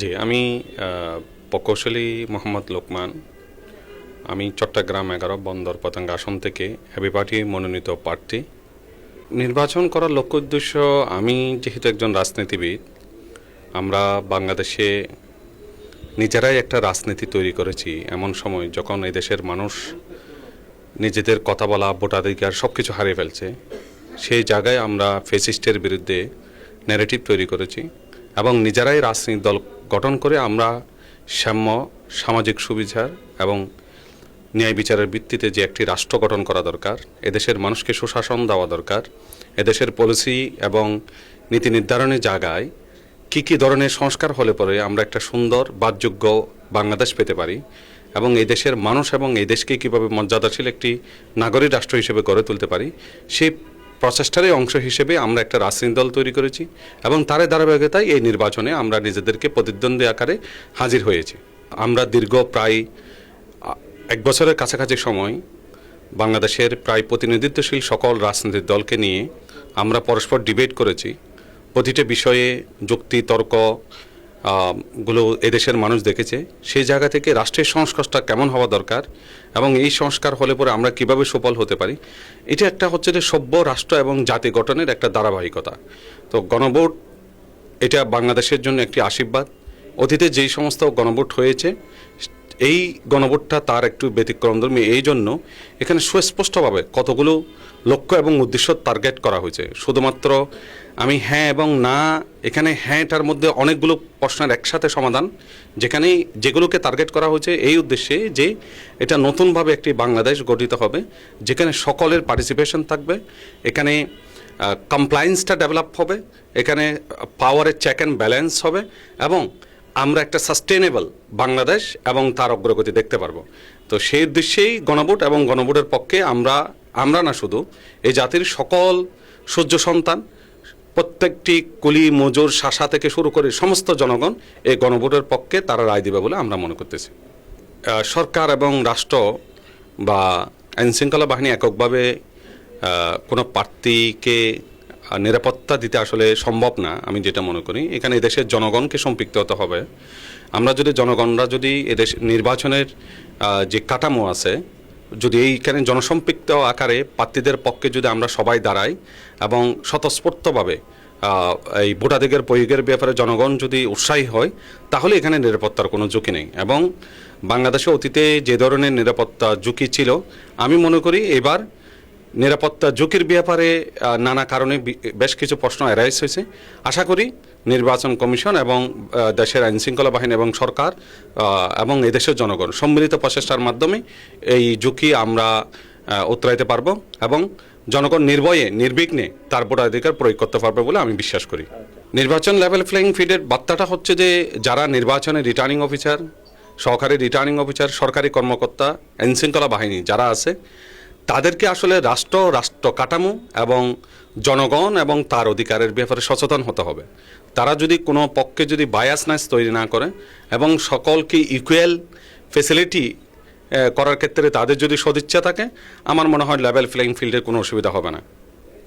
জি, আমি প্রকৌশলী মোহাম্মদ লোকমান। আমি চট্টগ্রাম এগারো বন্দর পতঙ্গ আসন থেকে হ্যাপি পার্টি মনোনীত প্রার্থী। নির্বাচন করার লক্ষ্য উদ্দেশ্য, আমি যেহেতু একজন রাজনীতিবিদ, আমরা বাংলাদেশে নিজেরাই একটা রাজনীতি তৈরি করেছি এমন সময় যখন এই দেশের মানুষ নিজেদের কথা বলা, ভোটাধিকার সব কিছু হারিয়ে ফেলছে, সেই জায়গায় আমরা ফেসিস্টের বিরুদ্ধে ন্যারেটিভ তৈরি করেছি। এবং নিজেরাই রাজনৈতিক দল গঠন করে আমরা সাম্য, সামাজিক সুবিচার এবং ন্যায় বিচারের ভিত্তিতে যে একটি রাষ্ট্র গঠন করা দরকার, এদেশের মানুষকে সুশাসন দেওয়া দরকার, এদেশের পলিসি এবং নীতি নির্ধারণের জায়গায় কি কি ধরনের সংস্কার হলে পরে আমরা একটা সুন্দর, বাসযোগ্য বাংলাদেশ পেতে পারি এবং এই দেশের মানুষ এবং এই দেশকে কীভাবে মর্যাদাশীল একটি নাগরিক রাষ্ট্র হিসেবে গড়ে তুলতে পারি, সেই প্রচেষ্টারই অংশ হিসেবে আমরা একটা রাজনৈতিক দল তৈরি করেছি এবং তার ধারাবাহিকতায় এই নির্বাচনে আমরা নিজেদেরকে প্রতিদ্বন্দ্বী আকারে হাজির হয়েছি। আমরা দীর্ঘ প্রায় এক বছরের কাছাকাছি সময় বাংলাদেশের প্রায় প্রতিনিধিত্বশীল সকল রাজনৈতিক দলকে নিয়ে আমরা পরস্পর ডিবেট করেছি। প্রতিটা বিষয়ে যুক্তি, তর্ক গুলো এদেশের মানুষ দেখেছে সেই জায়গা থেকে রাষ্ট্রের সংস্কারটা কেমন হওয়া দরকার এবং এই সংস্কার হলে পরে আমরা কীভাবে সফল হতে পারি, এটা একটা হচ্ছে যে সভ্য রাষ্ট্র এবং জাতি গঠনের একটা ধারাবাহিকতা। তো গণভোট, এটা বাংলাদেশের জন্য একটি আশীর্বাদ। অতীতে যেই সমস্ত গণভোট হয়েছে, এই গণভোটটা তার একটু ব্যতিক্রমধর্মী এই জন্য এখানে সুস্পষ্টভাবে কতগুলো লক্ষ্য এবং উদ্দেশ্য টার্গেট করা হয়েছে। শুধুমাত্র আমি হ্যাঁ এবং না, এখানে হ্যাঁটার মধ্যে অনেকগুলো প্রশ্নের একসাথে সমাধান যেখানে যেগুলোকে টার্গেট করা হয়েছে এই উদ্দেশ্যে যে এটা নতুনভাবে একটি বাংলাদেশ গঠিত হবে, যেখানে সকলের পার্টিসিপেশন থাকবে, এখানে কমপ্লায়েন্সটা ডেভেলপ হবে, এখানে পাওয়ারের চেক অ্যান্ড ব্যালেন্স হবে এবং আমরা একটা সাস্টেনেবল বাংলাদেশ এবং তার অগ্রগতি দেখতে পারব। তো সেই উদ্দেশ্যেই গণভোট এবং গণভোটের পক্ষে আমরা আমরা না শুধু, এই জাতির সকল সূর্য সন্তান, প্রত্যেকটি কুলি মজুর শাসা থেকে শুরু করে সমস্ত জনগণ এই গণভোটের পক্ষে তারা রায় দিবে বলে আমরা মনে করতেছি। সরকার এবং রাষ্ট্র বা আইনশৃঙ্খলা বাহিনী এককভাবে কোনো প্রার্থীকে নিরাপত্তা দিতে আসলে সম্ভব না, আমি যেটা মনে করি। এখানে এদেশের জনগণকে সম্পৃক্ত হতে হবে। আমরা যদি জনগণরা যদি এদেশ নির্বাচনের যে কাঠামো আছে যদি এইখানে জনসম্পৃক্ত আকারে প্রার্থীদের পক্ষে যদি আমরা সবাই দাঁড়াই এবং স্বতঃস্ফূর্তভাবে এই ভোটাধিকার প্রয়োগের ব্যাপারে জনগণ যদি উৎসাহী হয়, তাহলে এখানে নিরাপত্তার কোনো ঝুঁকি নেই। এবং বাংলাদেশে অতীতে যে ধরনের নিরাপত্তা ঝুঁকি ছিল, আমি মনে করি এবার নিরাপত্তা ঝুঁকির ব্যাপারে নানা কারণে বেশ কিছু প্রশ্ন অ্যারাইজ হয়েছে। আশা করি নির্বাচন কমিশন এবং দেশের আইনশৃঙ্খলা বাহিনী এবং সরকার এবং এদেশের জনগণ সম্মিলিত প্রচেষ্টার মাধ্যমে এই ঝুঁকি আমরা আহ, উতরাইতে পারব এবং জনগণ নির্ভয়ে নির্বিঘ্নে তার ভোটাধিকার প্রয়োগ করতে পারবে বলে আমি বিশ্বাস করি। নির্বাচন লেভেল ফ্লাইং ফিডের বার্তাটা হচ্ছে যে যারা নির্বাচনে রিটার্নিং অফিসার সহকারী রিটার্নিং অফিসার সরকারি কর্মকর্তা আইনশৃঙ্খলা বাহিনী যারা আছে তাদেরকে আসলে রাষ্ট্র রাষ্ট্র কাঠামো এবং জনগণ এবং তার অধিকারের ব্যাপারে সচেতন হতে হবে। তারা যদি কোনো পক্ষে যদি বায়াসনেস তৈরি না করে এবং সকলকে ইকুয়াল ফেসিলিটি করার ক্ষেত্রে তাদের যদি সদিচ্ছা থাকে, আমার মনে হয় লেভেল ফ্লাইং ফিল্ডের কোনো অসুবিধা হবে না।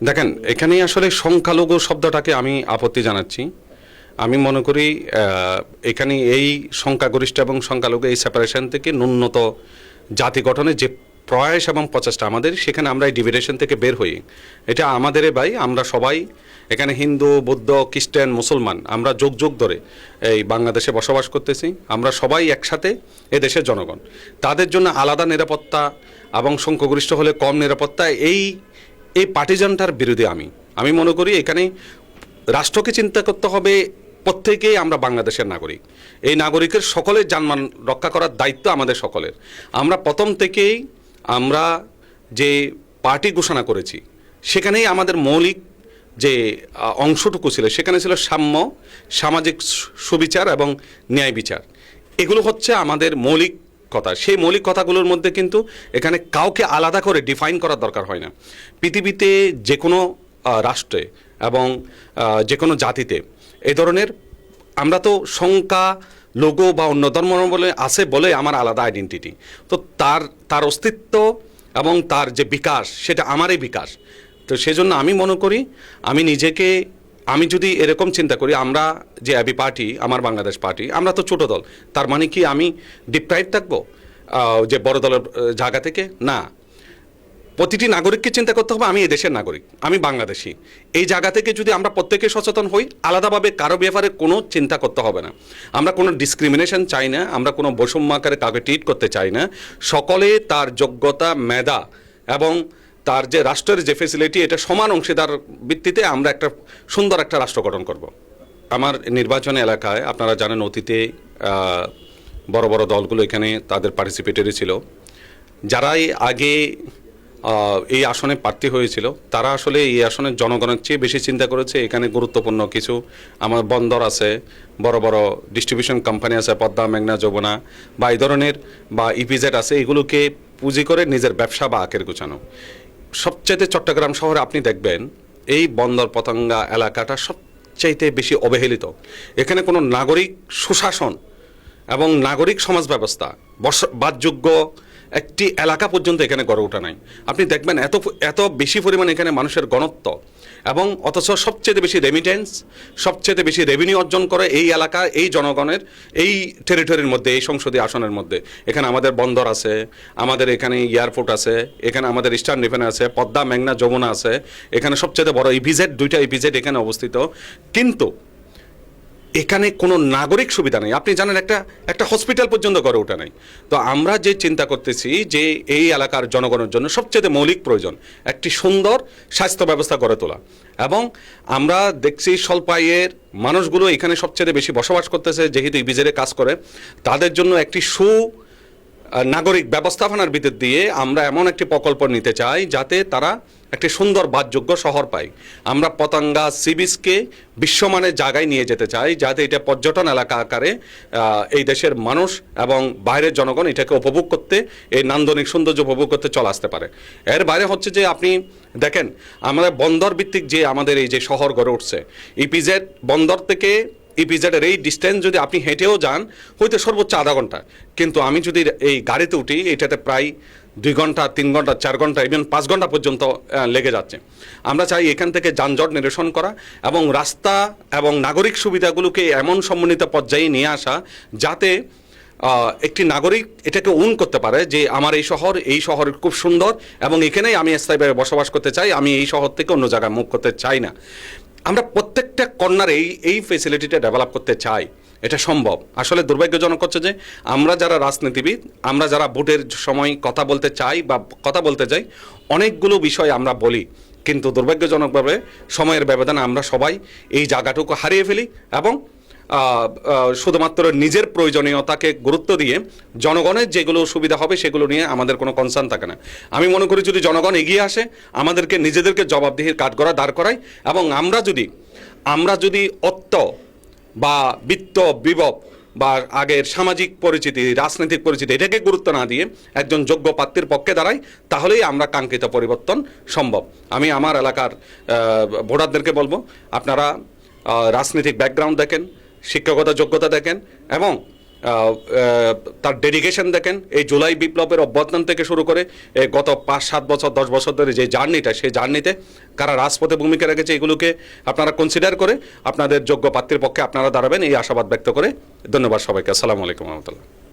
দেখেন, এখানেই আসলে সংখ্যালঘু শব্দটাকে আমি আপত্তি জানাচ্ছি। আমি মনে করি এখানে এই সংখ্যাগরিষ্ঠ এবং সংখ্যালঘু এই সেপারেশন থেকে ন্যূনত জাতি গঠনে যে প্রয়াস এবং প্রচেষ্টা। আমাদের সেখানে আমরা এই ডিভিডেশন থেকে বের হই। এটা আমাদের ভাই, আমরা সবাই। এখানে হিন্দু, বৌদ্ধ, খ্রিস্টান, মুসলমান, আমরা যুগ যুগ ধরে এই বাংলাদেশে বসবাস করতেছি। আমরা সবাই একসাথে এ দেশের জনগণ। তাদের জন্য আলাদা নিরাপত্তা এবং সংখ্যাগরিষ্ঠ হলে কম নিরাপত্তা, এই এই পার্টিজানটার বিরুদ্ধে আমি। আমি মনে করি এখানে রাষ্ট্রকে চিন্তা করতে হবে প্রত্যেকেই আমরা বাংলাদেশের নাগরিক। এই নাগরিকের সকলের যানমান রক্ষা করার দায়িত্ব আমাদের সকলের। আমরা প্রথম থেকেই আমরা যে পার্টি ঘোষণা করেছি, সেখানেই আমাদের মৌলিক যে অংশটুকু ছিল, সেখানে ছিল সাম্য, সামাজিক সুবিচার এবং ন্যায় বিচার। এগুলো হচ্ছে আমাদের মৌলিক কথা। সেই মৌলিক কথাগুলোর মধ্যে কিন্তু এখানে কাউকে আলাদা করে ডিফাইন করার দরকার হয় না। পৃথিবীতে যে কোনো রাষ্ট্রে এবং যে কোনো জাতিতে এ ধরনের আমরা তো সংখ্যা লোগো বা অন্য ধর্ম বলে আছে বলে আমার আলাদা আইডেন্টিটি তো তার তার অস্তিত্ব এবং তার যে বিকাশ, সেটা আমারই বিকাশ। তো সেজন্য আমি মনে করি, আমি নিজেকে, আমি যদি এরকম চিন্তা করি, আমরা যে অ্যাবি পার্টি আমার বাংলাদেশ পার্টি আমরা তো ছোট দল, তার মানে কি আমি ডিপ্রাইভ থাকব? যে বড় দলের জায়গা থেকে? না। প্রতিটি নাগরিককে চিন্তা করতে হবে, আমি এই দেশের নাগরিক, আমি বাংলাদেশি। এই জায়গা থেকে যদি আমরা প্রত্যেকে সচেতন হই, আলাদাভাবে কারও ব্যাপারে কোনো চিন্তা করতে হবে না। আমরা কোনো ডিসক্রিমিনেশন চাই না, আমরা কোনো বৈষম্য আকারে কাউকে ট্রিট করতে চাই না। সকলে তার যোগ্যতা, মেধা এবং তার যে রাষ্ট্রের যে ফেসিলিটি এটা সমান অংশীদার ভিত্তিতে আমরা একটা সুন্দর একটা রাষ্ট্র গঠন করব। আমার নির্বাচন এলাকায়, আপনারা জানেন অতীতে বড় বড় দলগুলো এখানে তাদের পার্টিসিপেটরি ছিল। যারাই আগে এই আসনে প্রার্থী হয়েছিল। তারা আসলে এই আসনের জনগণের চেয়ে বেশি চিন্তা করেছে, এখানে গুরুত্বপূর্ণ কিছু। আমার বন্দর আছে, বড় বড় ডিস্ট্রিবিউশন কোম্পানি আছে, পদ্মা, মেঘনা, যমুনা, বা এই ধরনের, বা ইপিজেড আছে, এগুলোকে পুঁজি করে নিজের ব্যবসা বা আকের গুছানো। সবচাইতে চট্টগ্রাম শহরে আপনি দেখবেন, এই বন্দর পতঙ্গা এলাকাটা সবচাইতে বেশি অবহেলিত। এখানে কোনো নাগরিক সুশাসন এবং নাগরিক সমাজ ব্যবস্থা বসবাসযোগ্য একটি এলাকা পর্যন্ত এখানে গড়ে ওঠা নাই। আপনি দেখবেন এত এত বেশি পরিমাণ এখানে মানুষের গণত্ব এবং অথচ সবচেয়ে বেশি রেমিটেন্স সবচেয়ে বেশি রেভিনিউ অর্জন করে এই এলাকা, এই জনগণের, এই টেরিটরির মধ্যে, এই সংসদীয় আসনের মধ্যে। এখানে আমাদের বন্দর আছে, আমাদের এখানে এয়ারপোর্ট আছে, এখানে আমাদের ইস্টার্ন রিফেন আছে, পদ্মা, মেঘনা, যমুনা আছে। এখানে সবচেয়ে বড় ইপিজেড দুইটা ইপিজেড এখানে অবস্থিত। কিন্তু এখানে কোনো নাগরিক সুবিধা নেই। আপনি জানেন একটা একটা হসপিটাল পর্যন্ত গড়ে ওঠা নাই। তো আমরা যে চিন্তা করতেছি যে এই এলাকার জনগণের জন্য সবচেয়ে মৌলিক প্রয়োজন, একটি সুন্দর স্বাস্থ্য ব্যবস্থা গড়ে তোলা। এবং আমরা দেখছি স্বল্প আয়ের মানুষগুলো এখানে সবচেয়ে বেশি বসবাস করতেছে, যেহেতু ইবিজেরে কাজ করে, তাদের জন্য একটি সু নাগরিক ব্যবস্থাপনার ভিতর দিয়ে আমরা এমন একটি প্রকল্প নিতে চাই যাতে তারা একটি সুন্দর বাসযোগ্য শহর পায়। আমরা পতঙ্গা সিবিসকে বিশ্বমানের জায়গায় নিয়ে যেতে চাই যাতে এটা পর্যটন এলাকা আকারে এই দেশের মানুষ এবং বাইরের জনগণ এটাকে উপভোগ করতে, এই নান্দনিক সৌন্দর্য উপভোগ করতে চলে আসতে পারে। এর বাইরে হচ্ছে যে আপনি দেখেন, আমাদের বন্দর ভিত্তিক যে আমাদের এই যে শহর গড়ে উঠছে, ইপিজেড বন্দর থেকে ইপিজেডের এই ডিস্টেন্স যদি আপনি হেঁটেও যান হয়তো সর্বোচ্চ আধা ঘণ্টা। কিন্তু আমি যদি এই গাড়িতে উঠি, এটাতে প্রায় দুই ঘণ্টা, তিন ঘণ্টা, চার ঘণ্টা ইভেন পাঁচ ঘণ্টা পর্যন্ত লেগে যাচ্ছে। আমরা চাই এখান থেকে যানজট নিরসন করা এবং রাস্তা এবং নাগরিক সুবিধাগুলোকে এমন সমন্বিত পর্যায়ে নিয়ে আসা যাতে একটি নাগরিক এটাকে উন করতে পারে যে আমার এই শহর এই শহর খুব সুন্দর এবং এখানেই আমি স্থায়ীভাবে বসবাস করতে চাই, আমি এই শহর থেকে অন্য জায়গায় মুখ করতে চাই না। আমরা প্রত্যেকটা কর্নার এই এই ফেসিলিটিটা ডেভেলপ করতে চাই। এটা সম্ভব। আসলে দুর্ভাগ্যজনক হচ্ছে যে, আমরা যারা রাজনীতিবিদ, আমরা যারা ভোটের সময় কথা বলতে চাই বা কথা বলতে চাই অনেকগুলো বিষয় আমরা বলি। কিন্তু দুর্ভাগ্যজনকভাবে সময়ের ব্যবধানে আমরা সবাই এই জায়গাটুকু হারিয়ে ফেলি এবং শুধুমাত্র নিজের প্রয়োজনীয়তাকে গুরুত্ব দিয়ে জনগণের যেগুলো সুবিধা হবে সেগুলো নিয়ে আমাদের কোনো কনসার্ন থাকে না। আমি মনে করি যদি জনগণ এগিয়ে আসে, আমাদেরকে নিজেদেরকে জবাবদিহির কাঠগড়া দাঁড় করায় এবং আমরা যদি আমরা যদি অত্ত বা বিত্ত, বিভব বা আগের সামাজিক পরিচিতি, রাজনৈতিক পরিচিতি এটাকে গুরুত্ব না দিয়ে একজন যোগ্য প্রার্থীর পক্ষে দাঁড়াই তাহলেই আমরা কাঙ্ক্ষিত পরিবর্তন সম্ভব। আমি আমার এলাকার ভোটারদেরকে বলব, আপনারা রাজনৈতিক ব্যাকগ্রাউন্ড দেখেন শিক্ষকতা, যোগ্যতা দেখেন এবং তার ডেডিকেশন দেখেন। এই জুলাই বিপ্লবের অভ্যর্থন থেকে শুরু করে গত পাঁচ, সাত বছর, দশ বছর ধরে যে জার্নিটা, সেই জার্নিতে কারা রাজপথে ভূমিকা রেখেছে এগুলোকে আপনারা কনসিডার করে আপনাদের যোগ্য প্রার্থীর পক্ষে আপনারা দাঁড়াবেন। এই আশাবাদ ব্যক্ত করে ধন্যবাদ সবাইকে। আসসালামু আলাইকুম রহমতুল্লাহ।